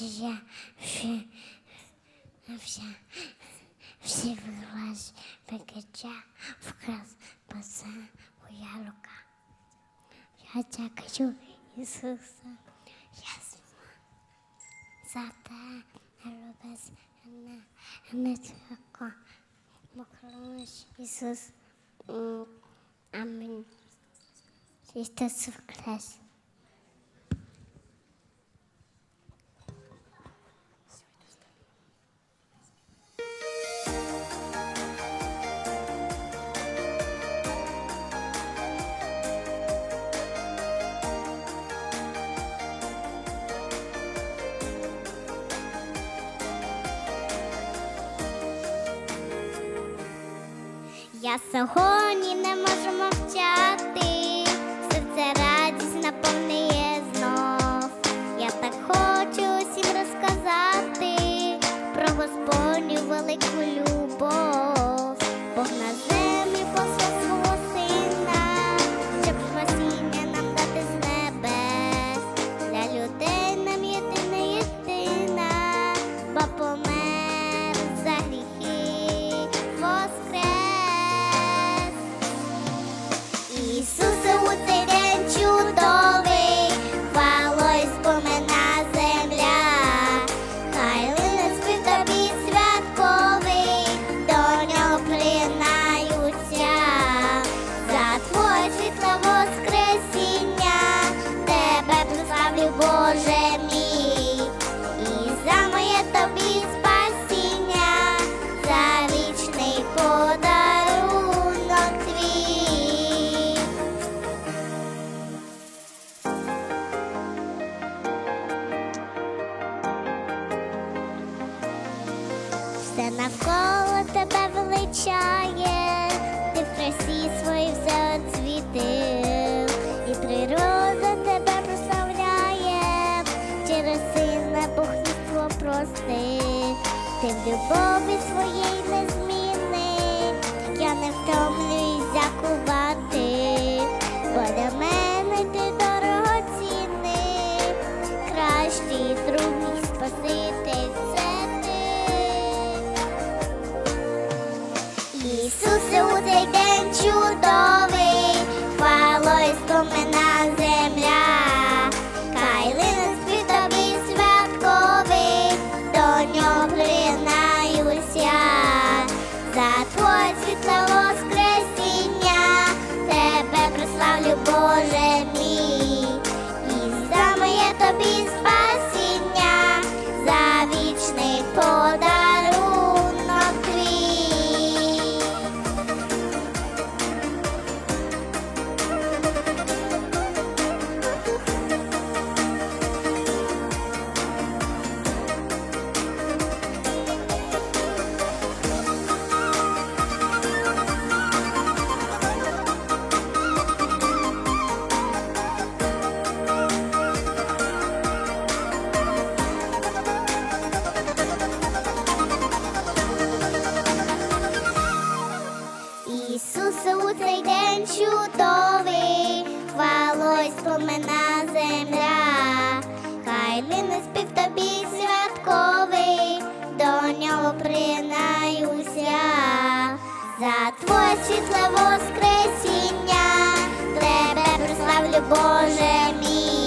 я всі, вся, всі вилазь пекача, вкрас паса моя рука. Я дякую Ісуса, я сама за те, любез, не, не тако. Поклониш Ісус, М, амінь. Христос Я сьогодні не можу мовчати, серце радість наповнює знов. Я так хочу усім розказати про Господню велику любов. Все навколо тебе величає, ти в красі свої все оцвітив, і природа тебе прославляє, через сина Бог людство простив, ти в любові своїй незмінний, за твоє світло воскресіння, тебе прославлю, Боже зелена земля, хай лине спів тобі святковий, до нього принаюся, за твоє світле воскресіння, тебе прославлю, Боже мій.